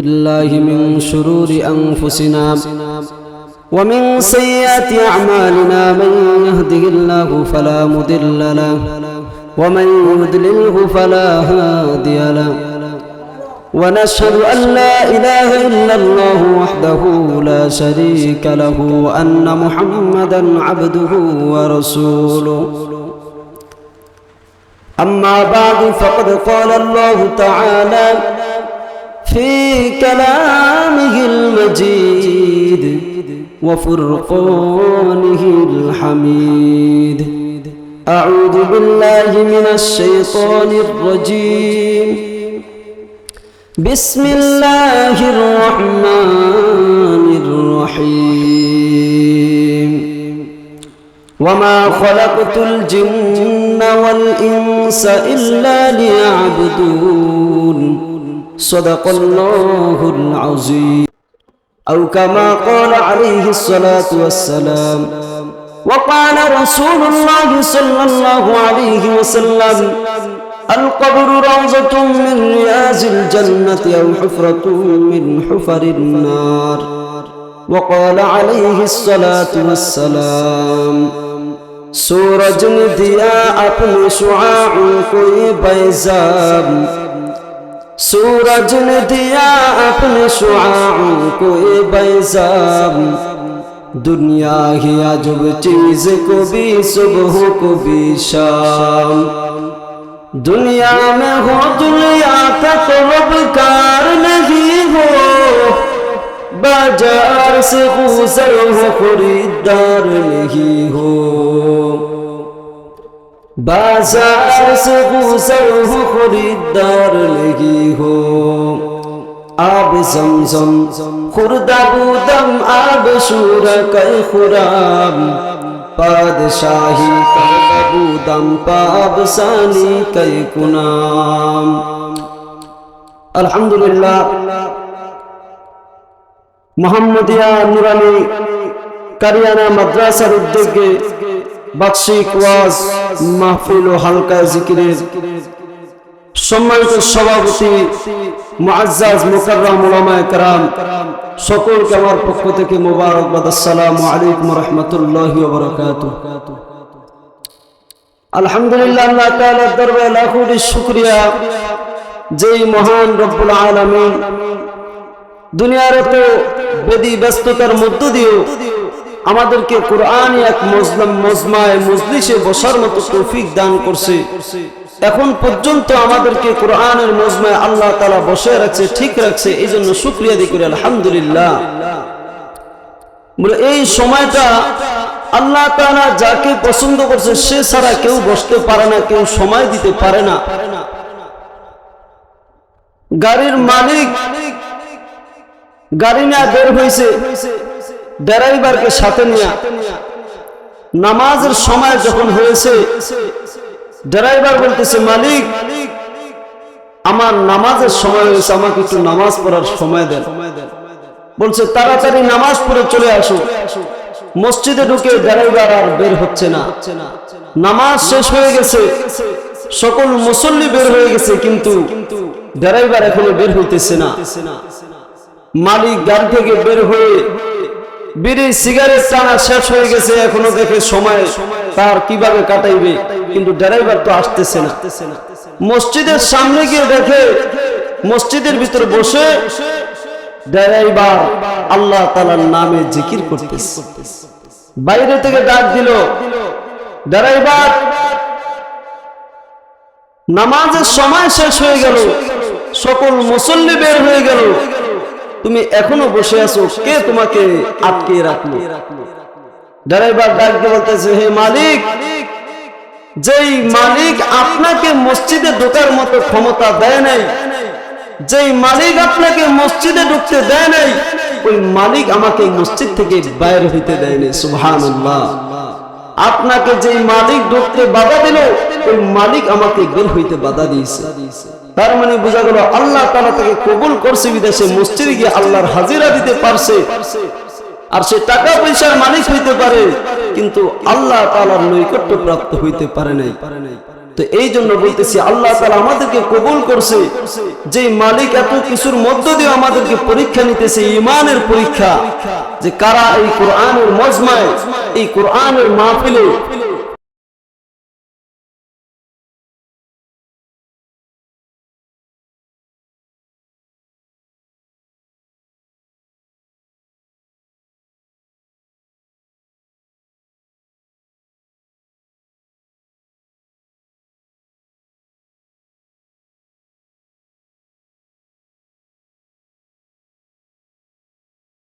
بالله من شرور أنفسنا ومن سيئات أعمالنا من يهده الله فلا مضل له ومن يضلله فلا هادي له ونشهد أن لا إله إلا الله وحده لا شريك له وأن محمدا عبده ورسوله. أما بعد فقد قال الله تعالى في كلامه المجيد وفرقانه الحميد أعوذ بالله من الشيطان الرجيم بسم الله الرحمن الرحيم وما خلقت الجن والإنس إلا ليعبدون صدق الله العظيم أو كما قال عليه الصلاة والسلام وقال رسول الله صلى الله عليه وسلم القبر روضة من رياض الجنة أو حفرة من حفر النار وقال عليه الصلاة والسلام سورج نے دیا اپنے شعاعوں کو بیزاب सूरज ने दिया अपने शुआओं को ये बैजाब दुनिया ही अजब चीज को भी सुबह को भी शाम दुनिया में हो दुनिया का तो कार नहीं हो बाजार से गुजर हो खरीदार नहीं हो बाजार से गुजर हो खरीदार नहीं हो आब जमजम खुर्दा बुदम आब शूर कई खुराम पादशाही का बुदम पाब सानी कई कुनाम अल्हम्दुलिल्लाह মোহাম্মদিয়া নুরানি কারিয়ানা মাদ্রাসার উদ্যোগে বার্ষিক ওয়াজ, মাহফিল ও হালকা জিকিরের সম্মানিত সভাপতি, মুআজ্জাজ মুকাররম উলামায়ে কেরাম, সকলকে আমার পক্ষ থেকে মোবারকবাদ। আসসালামু আলাইকুম রাহমাতুল্লাহি ওয়া বারাকাতুহু। আলহামদুলিল্লাহ, আল্লাহ তাআলার দরবারে শুকরিয়া। যেই মহান রব্বুল আলামিন দুনিয়ার বেদি ব্যস্ততার মধ্য দিয়েও আমাদেরকে কোরআন এক মজলাম মজমায় মজলিসে বসার মতো তৌফিক দান করছে। এখন পর্যন্ত আমাদেরকে কোরআনের মজমায় আল্লাহ তালা বসে রাখছে, ঠিক রাখছে এই জন্য শুক্রিয়া দি করি, আলহামদুলিল্লাহ। এই সময়টা আল্লাহ তালা যাকে পছন্দ করছে, সে ছাড়া কেউ বসতে পারে না, কেউ সময় দিতে পারে না। গাড়ির মালিক, গাড়ি না বের হয়েছে ড্রাইভারকে সাথে নিয়ে নামাজের সময় যখন হয়েছে, ড্রাইভার বলতেছে, মালিক, আমার নামাজের সময় হয়েছে, আমাকে একটু নামাজ পড়ার সময় দেন। বলছে, তাড়াতাড়ি নামাজ পড়ে চলে আসো। মসজিদে ঢুকে ড্রাইভার আর বের হচ্ছে না। নামাজ শেষ হয়ে গেছে, সকল মুসল্লি বের হয়ে গেছে, কিন্তু ড্রাইভার এখনও বের হইতেছে না। মালিক গাড়ি থেকে বের হয়ে বিড়ি সিগারেট টানা শেষ হয়ে গেছে, এখনও দেখে সময় তার কীভাবে কাটাইবে। কিন্তু ড্রাইভার তো আসতেছে না। মসজিদের সামনে গিয়ে দেখে, মসজিদের ভিতর বসে ড্রাইভার আল্লাহ তালার নামে জিকির বাইরে থেকে ডাক দিল ড্রাইভার নামাজের সময় শেষ হয়ে গেল। সকল মুসল্লি বের হয়ে গেল। তুমি এখনও বসে আছো, কে তোমাকে আটকে রাখল? ড্রাইভার ডাকতে বলতেছে, হে মালিক, যেই মালিক আপনাকে মসজিদে ঢোকার মতো ক্ষমতা দেয় নাই, যেই মালিক আপনাকে মসজিদে ঢুকতে দেয় নাই, ওই মালিক আমাকে মসজিদ থেকে বাইর হইতে দেয়নি সুবহানাল্লাহ। আপনাকে যেই মালিক ঢুকতে বাধা দিল, ওই মালিক আমাকে বের হইতে বাধা দিয়েছে। তার মানে বোঝা গেল আল্লাহ তারা তাকে কবুল করছে বিদেশে, মসজিদে গিয়ে আল্লাহর হাজিরা দিতে পারছে। আর সে টাকা পয়সার মালিক হইতে পারে, কিন্তু আল্লাহ তালার নৈকট্য প্রাপ্ত হইতে পারে নাই। তো এই জন্য বলতেছি, আল্লাহ তালা আমাদেরকে কবুল করছে। যে মালিক এত কিছুর মধ্য দিয়ে আমাদেরকে পরীক্ষা নিতেছে ইমানের পরীক্ষা, যে কারা এই কোরআনের মজমায়, এই কোরআনের মাহফিলে